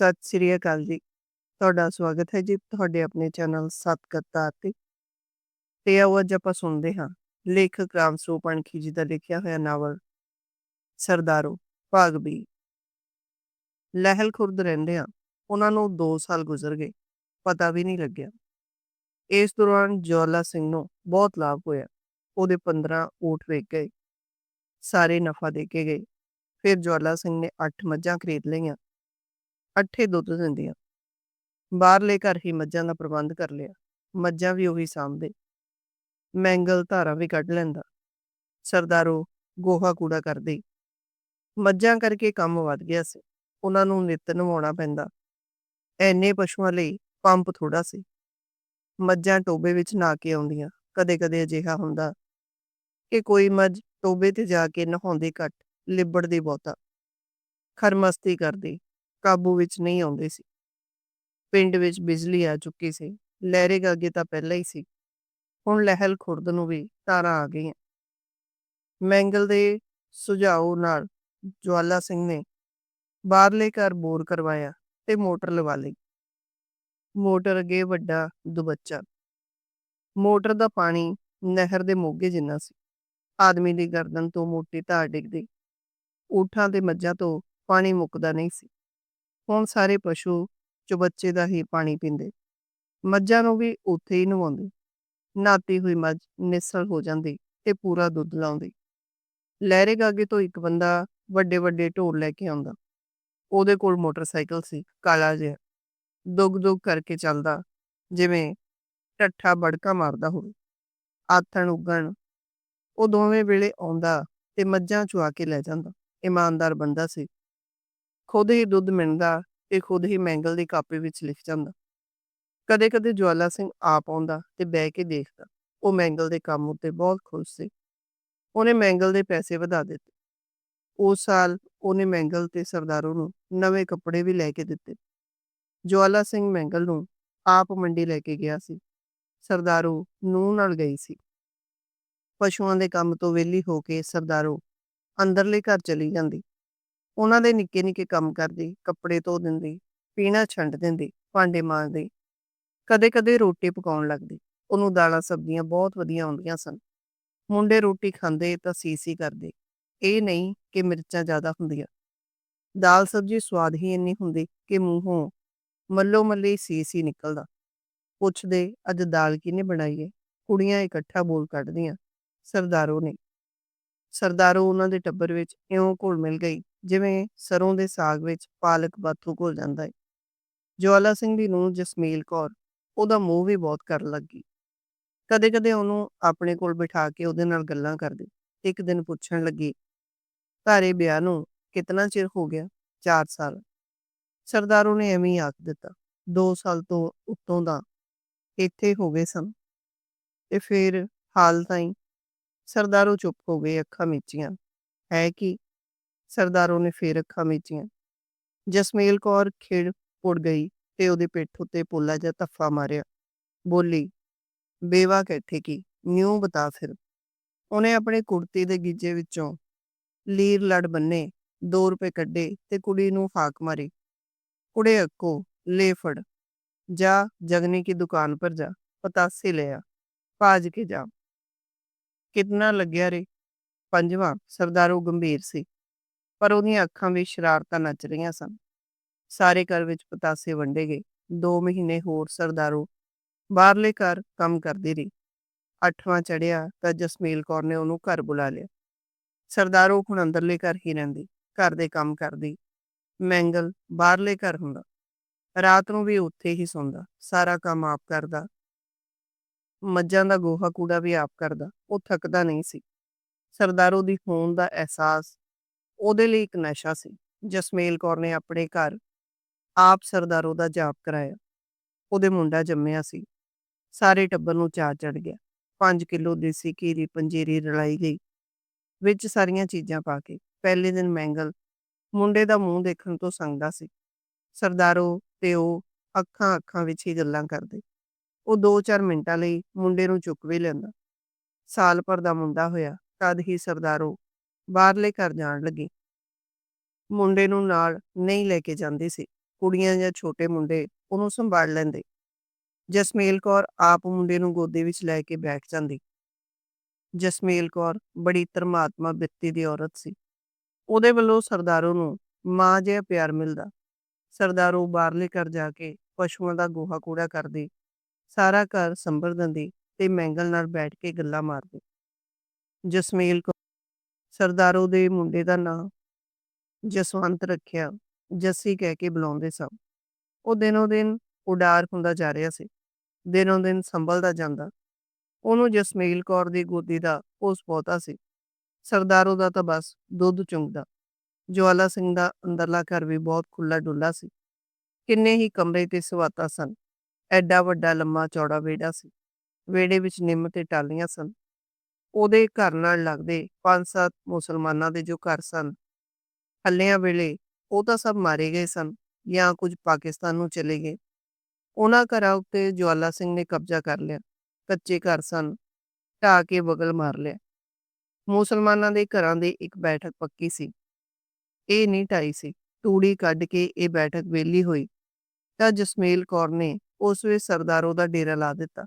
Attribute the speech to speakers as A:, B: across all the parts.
A: ਸਤਿ ਸ੍ਰੀ ਅਕਾਲ ਜੀ। ਤੁਹਾਡਾ ਸਵਾਗਤ ਹੈ ਜੀ ਤੁਹਾਡੇ ਆਪਣੇ ਚੈਨਲ ਸਤਕਰਤਾ ਤੇ। ਤੇ ਆਓ ਅੱਜ ਆਪਾਂ ਸੁਣਦੇ ਹਾਂ। ਲੇਖਕ ਰਾਮ ਸਰੂਪ ਅਣਖੀ ਜੀ ਦਾ ਲਿਖਿਆ ਹੋਇਆ ਨਾਵਲ। ਸਰਦਾਰੋ ਭਾਗ ਬੀ। ਲਹਿਲ ਖੁਰਦ ਰਹਿੰਦੇ ਆ ਉਹਨਾਂ ਨੂੰ 2 ਸਾਲ ਗੁਜ਼ਰ ਗਏ। ਪਤਾ ਵੀ ਨਹੀਂ ਲੱਗਿਆ। ਇਸ ਦੌਰਾਨ ਜਵਾਲਾ ਸਿੰਘ ਨੂੰ ਬਹੁਤ ਲਾਭ ਹੋਇਆ। ਉਹਦੇ 15 ਊਠ ਵੇਚ ਗਏ। ਸਾਰੇ ਨਫਾ ਦੇ ਕੇ ਗਏ। ਫਿਰ ਜਵਾਲਾ ਸਿੰਘ ਨੇ 8 ਮੱਝਾਂ ਖਰੀਦ ਲਈਆਂ। ਅੱਠੇ ਦੁੱਧ ਦਿੰਦੀਆਂ ਬਾਹਰਲੇ ਘਰ ਹੀ ਮੱਝਾਂ ਦਾ ਪ੍ਰਬੰਧ ਕਰ ਲਿਆ। ਮੱਝਾਂ ਵੀ ਉਹੀ ਸਾਂਭਦੇ। ਮੈਂਗਲ ਧਾਰਾਂ ਵੀ ਕੱਢ ਲੈਂਦਾ। ਸਰਦਾਰੋ, ਗੋਹਾ ਕੂੜਾ ਕਰਦੀ। ਮੱਝਾਂ ਕਰਕੇ ਕੰਮ ਵੱਧ ਗਿਆ ਸੀ। ਉਹਨਾਂ ਨੂੰ ਨਿੱਤ ਨਵਾਉਣਾ ਪੈਂਦਾ। ਐਨੇ ਪਸ਼ੂਆਂ ਲਈ ਪੰਪ ਥੋੜਾ ਸੀ। ਮੱਝਾਂ ਟੋਬੇ ਵਿੱਚ ਨਾ ਕੇ ਆਉਂਦੀਆਂ। ਕਦੇ-ਕਦੇ ਅਜਿਹਾ ਹੁੰਦਾ ਕਿ ਕੋਈ ਮੱਝ ਟੋਬੇ ਤੇ ਜਾ ਕੇ ਨਹਾਉਂਦੀ ਘੱਟ, ਲਿਬੜਦੀ ਬਹੁਤਾ। ਖਰਮਸਤੀ ਕਰਦੀ। ਕਾਬੂ ਵਿੱਚ ਨਹੀਂ ਆਉਂਦੇ ਸੀ। ਪਿੰਡ ਵਿੱਚ ਬਿਜਲੀ ਆ ਚੁੱਕੀ ਸੀ। ਲਹਿਰੇਗਾ ਅੱਗੇ ਤਾਂ ਪਹਿਲਾਂ ਹੀ ਸੀ। ਹੁਣ ਲਹਿਲ ਖੁਰਦ ਨੂੰ ਵੀ ਤਾਰਾਂ ਆ ਗਈਆਂ। ਮੈਂਗਲ ਦੇ ਸੁਝਾਅ ਨਾਲ ਜਵਾਲਾ ਸਿੰਘ ਨੇ ਬਾਹਰਲੇ ਘਰ ਬੋਰ ਕਰਵਾਇਆ ਤੇ ਮੋਟਰ ਲਵਾ ਲਈ। ਮੋਟਰ ਅੱਗੇ ਵੱਡਾ ਦੁਬੱਚਾ। ਮੋਟਰ ਦਾ ਪਾਣੀ ਨਹਿਰ ਦੇ ਮੋਗੇ ਜਿੰਨਾ ਸੀ। ਆਦਮੀ ਦੀ ਗਰਦਨ ਤੋਂ ਮੋਟੀ ਧਾਰ ਡਿੱਗਦੀ। ਊਠਾਂ ਤੇ ਮੱਝਾਂ ਤੋਂ ਪਾਣੀ ਮੁੱਕਦਾ ਨਹੀਂ ਸੀ। ਹੁਣ ਸਾਰੇ ਪਸ਼ੂ ਚੁਬੱਚੇ ਦਾ ਹੀ ਪਾਣੀ ਪੀਂਦੇ? ਮੱਝਾਂ ਨੂੰ ਵੀ ਉੱਥੇ ਹੀ ਨਵਾਉਂਦੇ। ਨਾਤੀ ਹੋਈ ਮੱਝ ਨਿਸਲ ਹੋ ਜਾਂਦੀ ਤੇ ਪੂਰਾ ਦੁੱਧ ਲਾਉਂਦੀ। ਲਹਿਰੇ ਗਾਗੇ ਤੋਂ ਇੱਕ ਬੰਦਾ ਵੱਡੇ ਵੱਡੇ ਢੋਲ ਲੈ ਕੇ ਆਉਂਦਾ। ਉਹਦੇ ਕੋਲ ਮੋਟਰਸਾਈਕਲ ਸੀ, ਕਾਲਾ ਜਿਹਾ। ਦੁੱਗ ਦੁੱਗ ਕਰਕੇ ਚੱਲਦਾ, ਜਿਵੇਂ ਟੱਠਾ ਬੜਕਾ ਮਾਰਦਾ ਹੋਵੇ। ਆਥਣ ਉਗਣ। ਉਹ ਦੋਵੇਂ ਵੇਲੇ ਆਉਂਦਾ ਤੇ ਮੱਝਾਂ ਚੁਆ ਕੇ ਲੈ ਜਾਂਦਾ। ਇਮਾਨਦਾਰ ਬੰਦਾ ਸੀ। ਖੁਦ ਹੀ ਦੁੱਧ ਮਿਣਦਾ ਤੇ ਖੁਦ ਹੀ ਮੈਂਗਲ ਦੀ ਕਾਪੀ ਵਿੱਚ ਲਿਖ ਜਾਂਦਾ। ਕਦੇ-ਕਦੇ ਜਵਾਲਾ ਸਿੰਘ ਆਪ ਆਉਂਦਾ ਤੇ ਬਹਿ ਕੇ ਦੇਖਦਾ। ਉਹ ਮੈਂਗਲ ਦੇ ਕੰਮ ਉੱਤੇ ਬਹੁਤ ਖੁਸ਼ ਸੀ। ਉਹਨੇ ਮੈਂਗਲ ਦੇ ਪੈਸੇ ਵਧਾ ਦਿੱਤੇ। ਉਸ ਸਾਲ ਉਹਨੇ ਮੈਂਗਲ ਤੇ ਸਰਦਾਰੂ ਨੂੰ ਨਵੇਂ ਕੱਪੜੇ ਵੀ ਲੈ ਕੇ ਦਿੱਤੇ। ਜਵਾਲਾ ਸਿੰਘ ਮੈਂਗਲ ਨੂੰ ਆਪ ਮੰਡੀ ਲੈ ਕੇ ਗਿਆ ਸੀ। ਸਰਦਾਰੂ ਨੂੰ ਨਾਲ ਗਈ ਸੀ। ਪਸ਼ੂਆਂ ਦੇ ਕੰਮ ਤੋਂ ਵਿਹਲੀ ਹੋ ਕੇ ਸਰਦਾਰੂ ਅੰਦਰਲੇ ਘਰ ਚਲੀ ਜਾਂਦੀ। ਉਹਨਾਂ ਦੇ ਨਿੱਕੇ ਨਿੱਕੇ ਕੰਮ ਕਰਦੀ, ਕੱਪੜੇ ਧੋ ਦਿੰਦੀ, ਪੀਣਾ ਛੰਡ ਦਿੰਦੀ, ਭਾਂਡੇ ਮਾਂਜਦੀ, ਕਦੇ-ਕਦੇ ਰੋਟੀ ਪਕਾਉਣ ਲੱਗਦੀ। ਉਹਨੂੰ ਦਾਲਾਂ, ਸਬਜ਼ੀਆਂ ਬਹੁਤ ਵਧੀਆ ਆਉਂਦੀਆਂ ਸਨ। ਮੁੰਡੇ ਰੋਟੀ ਖਾਂਦੇ ਤਾਂ ਸੀਸੀ ਕਰਦੇ। ਇਹ ਨਹੀਂ ਕਿ ਮਿਰਚਾਂ ਜ਼ਿਆਦਾ ਹੁੰਦੀਆਂ। ਦਾਲ, ਸਬਜ਼ੀ ਸਵਾਦ ਹੀ ਇੰਨੀ ਹੁੰਦੀ ਕਿ ਮੂੰਹੋਂ ਮੱਲੋ ਮੱਲੀ ਸੀਸੀ ਨਿਕਲਦਾ। ਪੁੱਛਦੇ, ਅੱਜ ਦਾਲ ਕਿਹਨੇ ਬਣਾਈਏ ਕੁੜੀਆਂ ਇਕੱਠਾ ਬੋਲ ਕੱਢਦੀਆਂ। ਸਰਦਾਰੋ ਨੇ ਸਰਦਾਰੋ ਉਹਨਾਂ ਦੇ ਟੱਬਰ ਵਿੱਚ ਇਉਂ ਘੁਲ ਮਿਲ ਗਈ, ਜਿਵੇਂ ਸਰੋਂ ਦੇ ਸਾਗ ਵਿੱਚ ਪਾਲਕ ਬਾਥੂ ਘੁਲ ਜਾਂਦਾ ਹੈ ਜਵਾਲਾ ਸਿੰਘ ਦੀ ਨੂੰ ਜਸਮੀਲ ਕੌਰ ਉਹਦਾ ਮੂੰਹ ਵੀ ਬਹੁਤ ਕਰਨ ਲੱਗੀ ਕਦੇ-ਕਦੇ ਉਹਨੂੰ ਆਪਣੇ ਕੋਲ ਬਿਠਾ ਕੇ ਉਹਦੇ ਨਾਲ ਗੱਲਾਂ ਕਰਦੀ, ਇੱਕ ਦਿਨ ਪੁੱਛਣ ਲੱਗੀ ਧਾਰੇ ਵਿਆਹ ਨੂੰ ਕਿੰਨਾ ਚਿਰ ਹੋ ਗਿਆ? 4 ਸਾਲ? ਸਰਦਾਰੂ ਨੇ ਐਵੇਂ ਹੀ ਆਖ ਦਿੱਤਾ 2 ਸਾਲ ਤੋਂ ਉੱਤੋਂ ਦਾ, ਇੱਥੇ ਹੋ ਗਏ ਸਨ। ਤੇ ਫਿਰ ਹਾਲ ਤਾਈਂ ਸਰਦਾਰੋ ਚੁੱਪ ਹੋ ਗਏ, ਅੱਖਾਂ ਮੀਚੀਆਂ। ਹੈ ਕਿ? ਸਰਦਾਰੋ ਨੇ ਫੇਰ ਅੱਖਾਂ ਮੀਚੀਆਂ। ਜਸਮੇਲ ਕੌਰ ਖਿੜ ਪੁੜ ਗਈ ਤੇ ਉਹਦੇ ਪਿੱਠ ਉੱਤੇ ਪੋਲਾ ਜਿਹਾ ਤੱਫਾ ਮਾਰਿਆ। ਬੋਲੀ, ਬੇਵਾ ਕਹਤੇ ਕੀ? ਨਿਉ ਬਤਾ ਫਿਰ। ਉਹਨੇ ਆਪਣੇ ਕੁੜਤੀ ਦੇ ਗੀਜੇ ਵਿੱਚੋਂ ਲੀਰ ਲੜ ਬੰਨੇ 2 ਰੁਪਏ ਕੱਢੇ ਤੇ ਕੁੜੀ ਨੂੰ ਹਾਕ ਮਾਰੀ। ਕੁੜੇ ਅੱਕੋ, ਲੈ ਫੜ। ਜਾ ਜਗਨੀ ਕੀ ਦੁਕਾਨ ਪਰ ਜਾ, ਪਤਾਸੇ ਲਿਆ ਭਾਜ ਕੇ ਜਾ। ਕਿੰਨਾ ਲੱਗਿਆ ਰੇ? ਪੰਜਵਾਂ, ਸਰਦਾਰੂ ਗੰਭੀਰ ਸੀ। ਪਰ ਉਹਦੀਆਂ ਅੱਖਾਂ ਵਿੱਚ ਸ਼ਰਾਰਤਾਂ ਨੱਚ ਰਹੀਆਂ ਸਨ। ਸਾਰੇ ਘਰ ਵਿੱਚ ਪਤਾਸੇ ਵੰਡੇ ਗਏ। 2 ਮਹੀਨੇ ਹੋਰ ਸਰਦਾਰੂ ਬਾਹਰਲੇ ਘਰ ਕੰਮ ਕਰਦੀ ਰਹੀ। ਅੱਠਵਾਂ ਚੜਿਆ ਤਾਂ ਜਸਮੀਲ ਕੌਰ ਨੇ ਉਹਨੂੰ ਘਰ ਬੁਲਾ ਲਿਆ। ਸਰਦਾਰੂ ਹੁਣ ਅੰਦਰਲੇ ਘਰ ਹੀ ਰਹਿੰਦੀ, ਘਰ ਦੇ ਕੰਮ ਕਰਦੀ। ਮੈਂਗਲ ਬਾਹਰਲੇ ਘਰ ਹੁੰਦਾ। ਰਾਤ ਨੂੰ ਵੀ ਉੱਥੇ ਹੀ ਸੌਂਦਾ। ਸਾਰਾ ਕੰਮ ਆਪ ਕਰਦਾ। ਮੱਝਾਂ ਦਾ ਗੋਹਾ ਕੂੜਾ ਵੀ ਆਪ ਕਰਦਾ, ਉਹ ਥੱਕਦਾ ਨਹੀਂ ਸੀ। ਸਰਦਾਰੋ ਦੀ ਹੋਣ ਦਾ ਅਹਿਸਾਸ, ਉਹਦੇ ਲਈ ਇੱਕ ਨਸ਼ਾ ਸੀ। ਜਸਮੇਲ ਕੌਰ ਨੇ ਆਪਣੇ ਘਰ ਆਪ ਸਰਦਾਰੋ ਦਾ ਜਾਪ ਕਰਾਇਆ। ਉਹਦੇ ਮੁੰਡਾ ਜੰਮਿਆ ਸੀ। ਸਾਰੇ ਟੱਬਰ ਨੂੰ ਚਾਹ ਚੜ ਗਿਆ। 5 ਕਿਲੋ ਦੇਸੀ ਘੀ ਦੀ ਪੰਜੀਰੀ ਰਲਾਈ ਗਈ। ਵਿੱਚ ਸਾਰੀਆਂ ਚੀਜ਼ਾਂ ਪਾ ਕੇ, ਪਹਿਲੇ ਦਿਨ ਮੈਂਗਲ, ਮੁੰਡੇ ਦਾ ਮੂੰਹ ਦੇਖਣ ਤੋਂ ਸੰਗਦਾ ਸੀ। ਸਰਦਾਰੋ ਤੇ ਉਹ ਅੱਖਾਂ ਅੱਖਾਂ ਵਿੱਚ ਹੀ ਗੱਲਾਂ ਕਰਦੇ। ਉਹ 2-4 ਮਿੰਟਾਂ ਲਈ ਮੁੰਡੇ ਨੂੰ ਚੁੱਕ ਵੀ ਲੈਂਦਾ। ਸਾਲ ਭਰ ਦਾ ਮੁੰਡਾ ਹੋਇਆ, ਤਦ ਹੀ ਸਰਦਾਰੋ ਬਾਹਰਲੇ ਘਰ ਜਾਣ ਲੱਗੀ। ਮੁੰਡੇ ਨੂੰ ਨਾਲ ਨਹੀਂ ਲੈ ਕੇ ਜਾਂਦੀ ਸੀ। ਕੁੜੀਆਂ ਜਾਂ ਛੋਟੇ ਮੁੰਡੇ ਉਹਨੂੰ ਸੰਭਾਲ ਲੈਂਦੇ। ਜਸਮੇਲ ਕੌਰ ਆਪ ਮੁੰਡੇ ਨੂੰ ਗੋਦੇ ਵਿੱਚ ਲੈ ਕੇ ਬੈਠ ਜਾਂਦੀ। ਜਸਮੇਲ ਕੌਰ ਬੜੀ ਧਰਮਾਤਮਾ ਬਿਰਤੀ ਦੀ ਔਰਤ ਸੀ। ਉਹਦੇ ਵੱਲੋਂ ਸਰਦਾਰੋ ਨੂੰ ਮਾਂ ਜਿਹਾ ਪਿਆਰ ਮਿਲਦਾ। ਸਰਦਾਰੋ ਬਾਹਰਲੇ ਘਰ ਜਾ ਕੇ ਪਸ਼ੂਆਂ ਦਾ ਗੋਹਾ ਕੂੜਾ ਕਰਦੀ ਸਾਰਾ ਘਰ ਸੰਭਰ ਦਿੰਦੀ ਤੇ ਮੈਂਗਲ ਨਾਲ ਬੈਠ ਕੇ ਗੱਲਾਂ ਮਾਰਦੀ। ਜਸਮੇਲ ਕੌਰ ਸਰਦਾਰੂ ਦੇ ਮੁੰਡੇ ਦਾ ਨਾਂ ਜਸਵੰਤ ਰੱਖਿਆ। ਜੱਸੀ ਕਹਿ ਕੇ ਬੁਲਾਉਂਦੇ ਸਨ। ਉਹ ਦਿਨੋ ਦਿਨ ਉਡਾਰ ਹੁੰਦਾ ਜਾ ਰਿਹਾ ਸੀ। ਦਿਨੋ ਦਿਨ ਸੰਭਲਦਾ ਜਾਂਦਾ। ਉਹਨੂੰ ਜਸਮੇਲ ਕੌਰ ਦੀ ਗੋਦੀ ਦਾ ਉਸ ਬਹੁਤਾ ਸੀ। ਸਰਦਾਰੋ ਦਾ ਤਾਂ ਬਸ ਦੁੱਧ ਚੁੰਗਦਾ। ਜਵਾਲਾ ਸਿੰਘ ਦਾ ਅੰਦਰਲਾ ਘਰ ਵੀ ਬਹੁਤ ਖੁੱਲਾ ਡੁੱਲਾ ਸੀ। ਕਿੰਨੇ ਹੀ ਕਮਰੇ ਤੇ ਸਵਾਤਾ ਸਨ। ਐਡਾ ਵੱਡਾ ਲੰਮਾ ਚੌੜਾ ਵਿਹੜਾ ਸੀ। ਵਿਹੜੇ ਵਿੱਚ ਨਿੰਮ ਤੇ ਟਾਲੀਆਂ ਸਨ। ਉਹਦੇ ਘਰ ਨਾਲ ਲੱਗਦੇ ਪੰਜ ਸੱਤ ਮੁਸਲਮਾਨਾਂ ਦੇ ਜੋ ਘਰ ਸਨ, ਹੱਲਿਆਂ ਵੇਲੇ ਉਹ ਤਾਂ ਸਭ ਮਾਰੇ ਗਏ ਸਨ ਜਾਂ ਕੁਝ ਪਾਕਿਸਤਾਨ ਨੂੰ ਚਲੇ ਗਏ। ਉਹਨਾਂ ਘਰਾਂ ਉੱਤੇ ਜਵਾਲਾ ਸਿੰਘ ਨੇ ਕਬਜ਼ਾ ਕਰ ਲਿਆ, ਕੱਚੇ ਘਰ ਸਨ, ਢਾਹ ਕੇ ਬਗਲ ਮਾਰ ਲਿਆ। ਮੁਸਲਮਾਨਾਂ ਦੇ ਘਰਾਂ ਦੀ ਇੱਕ ਬੈਠਕ ਪੱਕੀ ਸੀ। ਇਹ ਨਹੀਂ ਢਾਈ ਸੀ। ਤੂੜੀ ਕੱਢ ਕੇ ਇਹ ਬੈਠਕ ਵੇਲੀ ਹੋਈ। ਤਾਂ ਜਸਮੇਲ ਕੌਰ ਨੇ ਉਸ ਵੇ ਸਰਦਾਰੋ ਦਾ ਡੇਰਾ ਲਾ ਦਿੱਤਾ।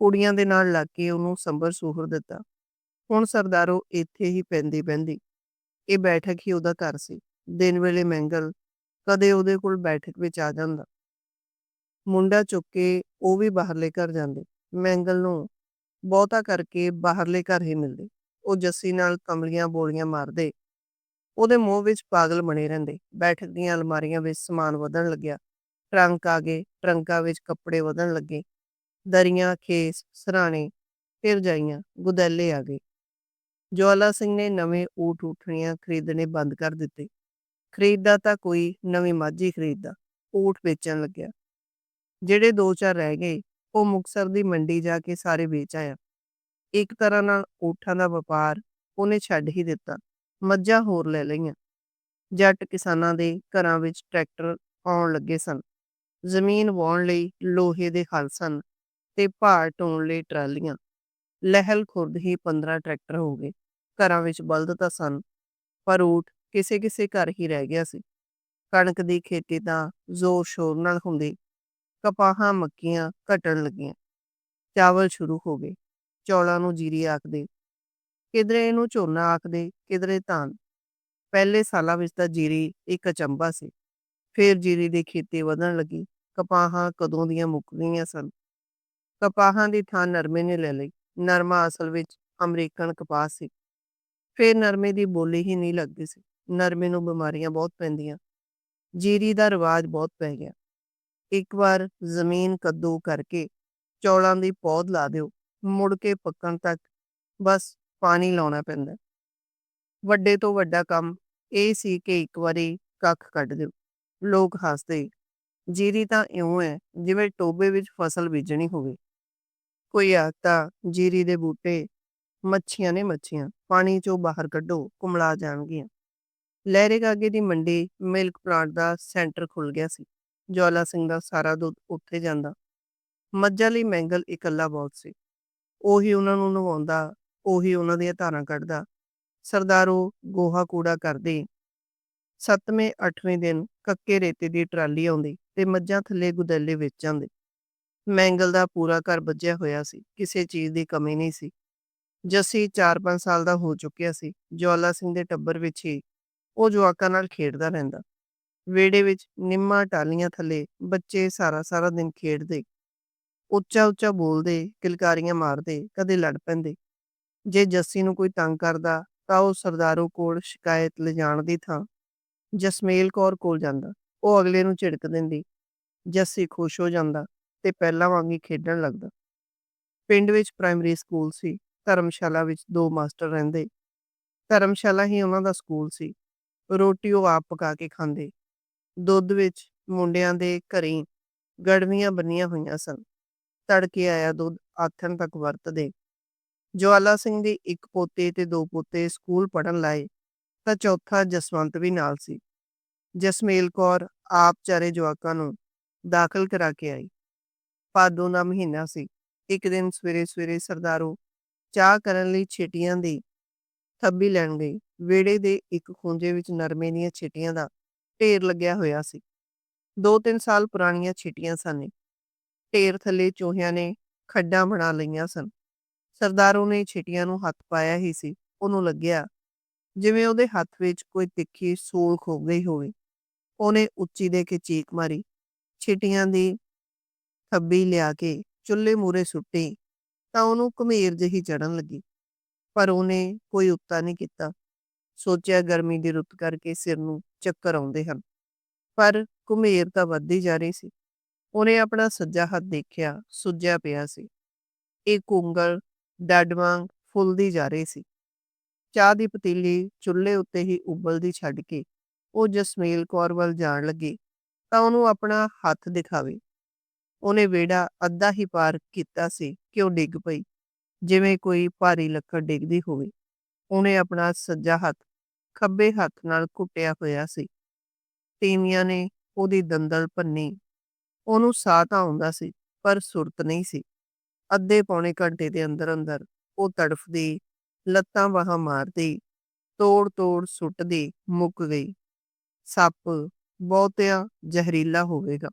A: ਕੁੜੀਆਂ ਦੇ ਨਾਲ ਲੱਗ ਕੇ ਉਹਨੂੰ ਸੰਬਰ ਸੂਹਰ ਦਿੱਤਾ। ਹੁਣ ਸਰਦਾਰੋ ਇੱਥੇ ਹੀ ਪੈਂਦੀ ਪੈਂਦੀ ਇਹ ਬੈਠਕ ਹੀ ਉਹਦਾ ਘਰ ਸੀ। ਦਿਨ ਵੇਲੇ ਮੈਂਗਲ ਕਦੇ ਉਹਦੇ ਕੋਲ ਬੈਠਕ ਵਿੱਚ ਆ ਜਾਂਦਾ। ਮੁੰਡਾ ਚੁੱਕ ਕੇ ਉਹ ਵੀ ਬਾਹਰਲੇ ਘਰ ਜਾਂਦੇ। ਮੈਂਗਲ ਨੂੰ ਬਹੁਤਾ ਕਰਕੇ ਬਾਹਰਲੇ ਘਰ ਹੀ ਮਿਲਦੇ। ਉਹ ਜੱਸੀ ਨਾਲ ਕਮਲੀਆਂ ਬੋਲੀਆਂ ਮਾਰਦੇ। ਉਹਦੇ ਮੂੰਹ ਵਿੱਚ ਪਾਗਲ ਬਣੇ ਰਹਿੰਦੇ। ਬੈਠਕ ਦੀਆਂ ਅਲਮਾਰੀਆਂ ਵਿੱਚ ਸਮਾਨ ਵਧਣ ਲੱਗਿਆ। ਟਰੰਕ ਆ ਗਏ, ਟਰੰਕਾਂ ਵਿੱਚ ਕੱਪੜੇ ਵਧਣ ਲੱਗੇ। ਦਰੀਆਂ, ਖੇਸ, ਸਰਾਣੇ ਫਿਰ ਜਾਈਆਂ, ਗੁਦੈਲੇ ਆ ਗਏ। ਜਵਾਲਾ ਸਿੰਘ ਨੇ ਨਵੇਂ ਊਠ ਉਠਣੀਆਂ ਖਰੀਦਣੇ ਬੰਦ ਕਰ ਦਿੱਤੇ। ਖਰੀਦਦਾ ਤਾਂ ਕੋਈ ਨਵੀਂ ਮਾਝੀ ਖਰੀਦਦਾ ਊਠ ਵੇਚਣ ਲੱਗਿਆ। ਜਿਹੜੇ ਦੋ ਚਾਰ ਰਹਿ ਗਏ, ਉਹ ਮੁਕਸਰ ਦੀ ਮੰਡੀ ਜਾ ਕੇ ਸਾਰੇ ਵੇਚ ਆਇਆ। ਇੱਕ ਤਰ੍ਹਾਂ ਨਾਲ ਊਠਾਂ ਦਾ ਵਪਾਰ ਉਹਨੇ ਛੱਡ ਹੀ ਦਿੱਤਾ, ਮੱਝਾਂ ਹੋਰ ਲੈ ਲਈਆਂ। ਜੱਟ ਕਿਸਾਨਾਂ ਦੇ ਘਰਾਂ ਵਿੱਚ ਟਰੈਕਟਰ ਆਉਣ ਲੱਗੇ ਸਨ। ਜ਼ਮੀਨ ਵਾਹੁਣ ਲਈ ਲੋਹੇ ਦੇ ਹਲ ਸਨ ਤੇ ਭਾਰ ਢੋਣ ਲਈ ਟਰਾਲੀਆਂ। ਲਹਿਲ ਖੁਰਦ ਹੀ 15 ਟਰੈਕਟਰ ਹੋ ਗਏ। ਘਰਾਂ ਵਿੱਚ ਬਲਦ ਤਾਂ ਸਨ, ਪਰ ਊਠ ਕਿਸੇ ਕਿਸੇ ਘਰ ਹੀ ਰਹਿ ਗਿਆ ਸੀ। ਕਣਕ ਦੀ ਖੇਤੀ ਤਾਂ ਜ਼ੋਰ ਸ਼ੋਰ ਨਾਲ ਹੁੰਦੀ। ਕਪਾਹਾਂ ਮੱਕੀਆਂ ਘਟਣ ਲੱਗੀਆਂ। ਚਾਵਲ ਸ਼ੁਰੂ ਹੋ ਗਏ। ਚੌਲਾਂ ਨੂੰ ਜੀਰੀ ਆਖਦੇ। ਕਿਧਰੇ ਇਹਨੂੰ ਝੋਨਾ ਆਖਦੇ, ਕਿਧਰੇ ਧਾਨ। ਪਹਿਲੇ ਸਾਲਾਂ ਵਿੱਚ ਤਾਂ ਜੀਰੀ ਇੱਕ ਅਚੰਬਾ ਸੀ। ਫਿਰ ਜੀਰੀ ਦੀ ਖੇਤੀ ਵਧਣ ਲੱਗੀ। ਕਪਾਹਾਂ ਕਦੋਂ ਦੀਆਂ ਮੁੱਕ ਗਈਆਂ ਸਨ? ਕਪਾਹਾਂ ਦੀ ਥਾਂ ਨਰਮੇ ਨੇ ਲੈ ਲਈ। ਨਰਮਾ ਅਸਲ ਵਿੱਚ ਅਮਰੀਕਨ ਕਪਾਹ ਸੀ। ਫਿਰ ਨਰਮੇ ਦੀ ਬੋਲੀ ਹੀ ਨਹੀਂ ਲੱਗਦੀ ਸੀ। ਨਰਮੇ ਨੂੰ ਬਿਮਾਰੀਆਂ ਬਹੁਤ ਪੈਂਦੀਆਂ। ਜੀਰੀ ਦਾ ਰਿਵਾਜ ਬਹੁਤ ਪੈ ਗਿਆ। ਇੱਕ ਵਾਰ ਜ਼ਮੀਨ ਕੱਦੂ ਕਰਕੇ ਚੌਲਾਂ ਦੀ ਪੌਦ ਲਾ ਦਿਓ। ਮੁੜ ਕੇ ਪੱਕਣ ਤੱਕ ਬਸ ਪਾਣੀ ਲਾਉਣਾ ਪੈਂਦਾ। ਵੱਡੇ ਤੋਂ ਵੱਡਾ ਕੰਮ ਇਹ ਸੀ ਕਿ ਇੱਕ ਵਾਰੀ ਕੱਖ ਕੱਢ ਦਿਓ। ਲੋਕ ਹੱਸਦੇ ਜੀਰੀ ਤਾਂ ਇਉਂ ਹੈ ਜਿਵੇਂ ਟੋਬੇ ਵਿੱਚ ਫਸਲ ਬੀਜਣੀ ਹੋਵੇ। ਕੋਈ ਆਖਦਾ, ਜੀਰੀ ਦੇ ਬੂਟੇ ਮੱਛੀਆਂ ਨੇ ਮੱਛੀਆਂ, ਪਾਣੀ ਚੋਂ ਬਾਹਰ ਕੱਢੋ, ਕੁਮਲਾ ਜਾਣਗੀਆਂ। ਲਹਿਰੇਗਾਗੇ ਦੀ ਮੰਡੀ, ਮਿਲਕ ਪਲਾਂਟ ਦਾ ਸੈਂਟਰ ਖੁੱਲ ਗਿਆ ਸੀ। ਜਵਾਲਾ ਸਿੰਘ ਦਾ ਸਾਰਾ ਦੁੱਧ ਉੱਥੇ ਜਾਂਦਾ। ਮੱਝਾਂ ਲਈ ਮੈਂਗਲ ਇਕੱਲਾ ਬਹੁਤ ਸੀ। ਉਹੀ ਉਹਨਾਂ ਨੂੰ ਨਵਾਉਂਦਾ, ਉਹੀ ਉਹਨਾਂ ਦੀਆਂ ਧਾਰਾਂ ਕੱਢਦਾ। ਸਰਦਾਰੋ ਗੋਹਾ ਕੂੜਾ ਕਰਦੇ ਸੱਤਵੇਂ, ਅੱਠਵੇਂ ਦਿਨ ਕੱਕੇ ਰੇਤੇ ਦੀ ਟਰਾਲੀ ਆਉਂਦੀ ਤੇ ਮੱਝਾਂ ਥੱਲੇ ਗੁਦੈਲੇ ਵੇਚ ਜਾਂਦੇ। ਮੈਂਗਲ ਦਾ ਪੂਰਾ ਘਰ ਬੱਜਿਆ ਹੋਇਆ ਸੀ, ਕਿਸੇ ਚੀਜ਼ ਦੀ ਕਮੀ ਨਹੀਂ ਸੀ। ਜੱਸੀ 4-5 ਸਾਲ ਦਾ ਹੋ ਚੁੱਕਿਆ ਸੀ, ਜਵਾਲਾ ਸਿੰਘ ਦੇ ਟੱਬਰ ਵਿੱਚ ਹੀ ਉਹ ਜਵਾਕਾਂ ਨਾਲ ਖੇਡਦਾ ਰਹਿੰਦਾ। ਵਿਹੜੇ ਵਿੱਚ ਨਿੰਮਾਂ ਟਾਲੀਆਂ ਥੱਲੇ ਬੱਚੇ ਸਾਰਾ ਸਾਰਾ ਦਿਨ ਖੇਡਦੇ। ਉੱਚਾ ਉੱਚਾ ਬੋਲਦੇ, ਕਿਲਕਾਰੀਆਂ ਮਾਰਦੇ, ਕਦੇ ਲੜ ਪੈਂਦੇ। ਜੇ ਜੱਸੀ ਨੂੰ ਕੋਈ ਤੰਗ ਕਰਦਾ ਤਾਂ ਉਹ ਸਰਦਾਰੂ ਕੋਲ ਸ਼ਿਕਾਇਤ ਲਿਜਾਣ ਦੀ ਥਾਂ ਜਸਮੇਲ ਕੌਰ ਕੋਲ ਜਾਂਦਾ, ਉਹ ਅਗਲੇ ਨੂੰ ਝਿੜਕ ਦਿੰਦੀ, ਜੱਸੀ ਖੁਸ਼ ਹੋ ਜਾਂਦਾ ਤੇ ਪਹਿਲਾਂ ਵਾਂਗ ਹੀ ਖੇਡਣ ਲੱਗਦਾ। ਪਿੰਡ ਵਿੱਚ ਪ੍ਰਾਇਮਰੀ ਸਕੂਲ ਸੀ, ਧਰਮਸ਼ਾਲਾ ਵਿੱਚ ਦੋ ਮਾਸਟਰ ਰਹਿੰਦੇ। ਧਰਮਸ਼ਾਲਾ ਹੀ ਉਹਨਾਂ ਦਾ ਸਕੂਲ ਸੀ। ਰੋਟੀ ਉਹ ਆਪ ਪਕਾ ਕੇ ਖਾਂਦੇ। ਦੁੱਧ ਵਿੱਚ ਮੁੰਡਿਆਂ ਦੇ ਘਰੇ ਗੜਵੀਆਂ ਬੰਨੀਆਂ ਹੋਈਆਂ ਸਨ। ਤੜਕੇ ਆਇਆ ਦੁੱਧ ਆਥਣ ਤੱਕ ਵਰਤਦੇ। ਜਵਾਲਾ ਸਿੰਘ ਦੇ ਇੱਕ ਪੋਤੇ ਤੇ ਦੋ ਪੋਤੇ ਸਕੂਲ ਪੜਨ ਲਾਏ, ਤਾਂ ਚੌਥਾ ਜਸਵੰਤ ਵੀ ਨਾਲ ਸੀ। ਜਸਮੇਲ ਕੌਰ ਆਪ ਚਾਰੇ ਜਵਾਕਾਂ ਨੂੰ ਦਾਖਲ ਕਰਾ ਕੇ ਆਈ। ਪਾਦੋਂ ਦਾ ਮਹੀਨਾ ਸੀ। ਇੱਕ ਦਿਨ ਸਵੇਰੇ ਸਵੇਰੇ ਸਰਦਾਰੂ ਚਾਹ ਕਰਨ ਲਈ ਛੇਟੀਆਂ ਦੀ ਥੱਬੀ ਲੈਣ ਗਈ। ਵਿਹੜੇ ਦੇ ਇੱਕ ਖੂੰਜੇ ਵਿੱਚ ਨਰਮੇ ਦੀਆਂ ਛੇਟੀਆਂ ਦਾ ਢੇਰ ਲੱਗਿਆ ਹੋਇਆ ਸੀ। 2-3 ਸਾਲ ਪੁਰਾਣੀਆਂ ਛੇਟੀਆਂ ਸਨ ਢੇਰ ਥੱਲੇ ਚੂਹਿਆਂ ਨੇ ਖੱਡਾਂ ਬਣਾ ਲਈਆਂ ਸਨ। ਸਰਦਾਰੋ ਨੇ ਛੇਟੀਆਂ ਨੂੰ ਹੱਥ ਪਾਇਆ ਹੀ ਸੀ, ਉਹਨੂੰ ਲੱਗਿਆ ਜਿਵੇਂ ਉਹਦੇ ਹੱਥ ਵਿੱਚ ਕੋਈ ਤਿੱਖੀ ਸੂਲ ਖੋ ਗਈ ਹੋਵੇ। ਉਹਨੇ ਉੱਚੀ ਦੇ ਕੇ ਚੀਕ ਮਾਰੀ, ਛਿਟੀਆਂ ਦੀ ਥੱਬੀ ਲਿਆ ਕੇ ਚੁੱਲ੍ਹੇ ਮੂਹਰੇ ਸੁੱਟੀ ਤਾਂ ਉਹਨੂੰ ਘਮੀਰ ਜਿਹੀ ਚੜ੍ਹਨ ਲੱਗੀ। ਪਰ ਉਹਨੇ ਕੋਈ ਉੱਤਾ ਨਹੀਂ ਕੀਤਾ। ਸੋਚਿਆ ਗਰਮੀ ਦੀ ਰੁੱਤ ਕਰਕੇ ਸਿਰ ਨੂੰ ਚੱਕਰ ਆਉਂਦੇ ਹਨ। ਪਰ ਘੁਮੇਰ ਤਾਂ ਵੱਧਦੀ ਜਾ ਰਹੀ ਸੀ। ਉਹਨੇ ਆਪਣਾ ਸੱਜਾ ਹੱਥ ਦੇਖਿਆ, ਸੁੱਜਿਆ ਪਿਆ ਸੀ। ਇੱਕ ਉਂਗਲ ਡੱਡ ਵਾਂਗ ਫੁੱਲਦੀ ਜਾ ਰਹੀ ਸੀ। ਚਾਹ ਦੀ ਪਤੀਲੀ ਚੁੱਲ੍ਹੇ ਉੱਤੇ ਹੀ ਉਬਲਦੀ ਛੱਡ ਕੇ ਉਹ ਜਸਮੇਲ ਕੌਰ ਵੱਲ ਜਾਣ ਲੱਗੀ ਤਾਂ ਉਹਨੂੰ ਆਪਣਾ ਹੱਥ ਦਿਖਾਵੇ। ਉਹਨੇ ਵਿਹੜਾ ਅੱਧਾ ਹੀ ਪਾਰ ਕੀਤਾ ਸੀ ਕਿ ਉਹ ਡਿੱਗ ਪਈ, ਜਿਵੇਂ ਕੋਈ ਭਾਰੀ ਲੱਕੜ ਡਿੱਗਦੀ ਹੋਵੇ। ਉਹਨੇ ਆਪਣਾ ਸੱਜਾ ਹੱਥ ਖੱਬੇ ਹੱਥ ਨਾਲ ਘੁੱਟਿਆ ਹੋਇਆ ਸੀ। ਤੀਵੀਆਂ ਨੇ ਉਹਦੀ ਦੰਦਲ ਭੰਨੀ। ਉਹਨੂੰ ਸਾਹ ਤਾਂ ਆਉਂਦਾ ਸੀ, ਪਰ ਸੁਰਤ ਨਹੀਂ ਸੀ। ਅੱਧੇ ਪੌਣੇ ਘੰਟੇ ਦੇ ਅੰਦਰ ਅੰਦਰ ਉਹ ਤੜਫਦੀ, ਲੱਤਾਂ ਬਾਹਾਂ ਮਾਰਦੀ, ਤੋੜ-ਤੋੜ ਸੁੱਟਦੀ ਮੁੱਕ ਗਈ। ਸੱਪ ਬਹੁਤਿਆ ਜ਼ਹਿਰੀਲਾ ਹੋਵੇਗਾ।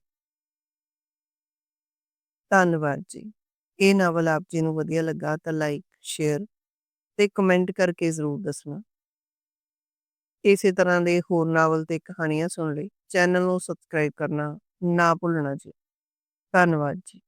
A: ਧੰਨਵਾਦ ਜੀ। ਇਹ ਨਾਵਲ ਆਪ ਜੀ ਨੂੰ ਵਧੀਆ ਲੱਗਾ ਤਾਂ ਲਾਈਕ, ਸ਼ੇਅਰ ਤੇ ਕਮੈਂਟ ਕਰਕੇ ਜ਼ਰੂਰ ਦੱਸਣਾ। ਇਸੇ ਤਰ੍ਹਾਂ ਦੇ ਹੋਰ ਨਾਵਲ ਤੇ ਕਹਾਣੀਆਂ ਸੁਣ ਲਈ ਚੈਨਲ ਨੂੰ ਸਬਸਕ੍ਰਾਈਬ ਕਰਨਾ ਨਾ ਭੁੱਲਣਾ ਜੀ। ਧੰਨਵਾਦ ਜੀ।